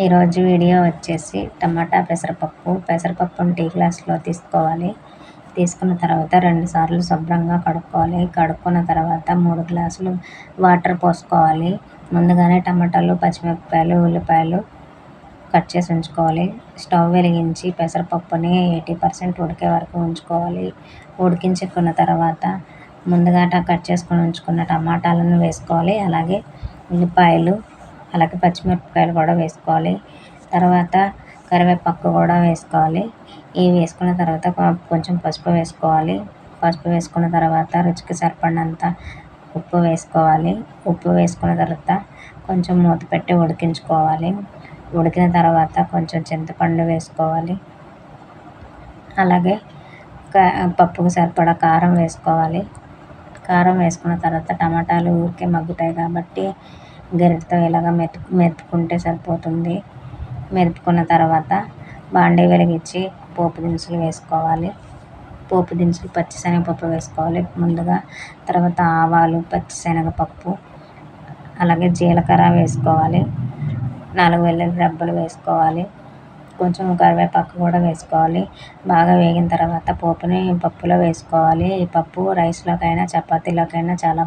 ఈరోజు వీడియో వచ్చేసి టమాటా పెసరపప్పు. పెసరపప్పును టీ గ్లాస్లో తీసుకోవాలి. తీసుకున్న తర్వాత రెండు సార్లు శుభ్రంగా కడుక్కోవాలి. కడుక్కున్న తర్వాత మూడు గ్లాసులు వాటర్ పోసుకోవాలి. ముందుగానే టమాటాలు పచ్చిమిరపకాయలు ఉల్లిపాయలు కట్ చేసి ఉంచుకోవాలి. స్టవ్ వెలిగించి పెసరపప్పుని ఎయిటీ పర్సెంట్ ఉడికే వరకు ఉంచుకోవాలి. ఉడికించుకున్న తర్వాత ముందుగా కట్ చేసుకొని ఉంచుకున్న టమాటాలను వేసుకోవాలి. అలాగే ఉల్లిపాయలు అలాగే పచ్చిమిరపకాయలు కూడా వేసుకోవాలి. తర్వాత కరివేపాకు కూడా వేసుకోవాలి. ఇవి వేసుకున్న తర్వాత కొంచెం పసుపు వేసుకోవాలి. పసుపు వేసుకున్న తర్వాత రుచికి సరిపడినంత ఉప్పు వేసుకోవాలి. ఉప్పు వేసుకున్న తర్వాత కొంచెం మూత పెట్టి ఉడికించుకోవాలి. ఉడికిన తర్వాత కొంచెం చింతపండు వేసుకోవాలి. అలాగే పప్పుకు సరిపడా కారం వేసుకోవాలి. కారం వేసుకున్న తర్వాత టమాటాలు ఊరికే మగ్గుతాయి కాబట్టి గరిటతో ఇలాగ మెతు మెతుకుంటే సరిపోతుంది. మెరుపుకున్న తర్వాత బాండీ వెలిగించి పోపు దినుసులు వేసుకోవాలి. పోపు దినుసులు పచ్చిశనగపప్పు వేసుకోవాలి. ముందుగా తర్వాత ఆవాలు పచ్చిశనగపప్పు అలాగే జీలకర్ర వేసుకోవాలి. నాలుగు వెల్లుల్లి రబ్బలు వేసుకోవాలి. కొంచెం కరివేపాకు కూడా వేసుకోవాలి. బాగా వేగిన తర్వాత పోపుని పప్పులో వేసుకోవాలి. ఈ పప్పు రైస్లోకైనా చపాతీలోకైనా చాలా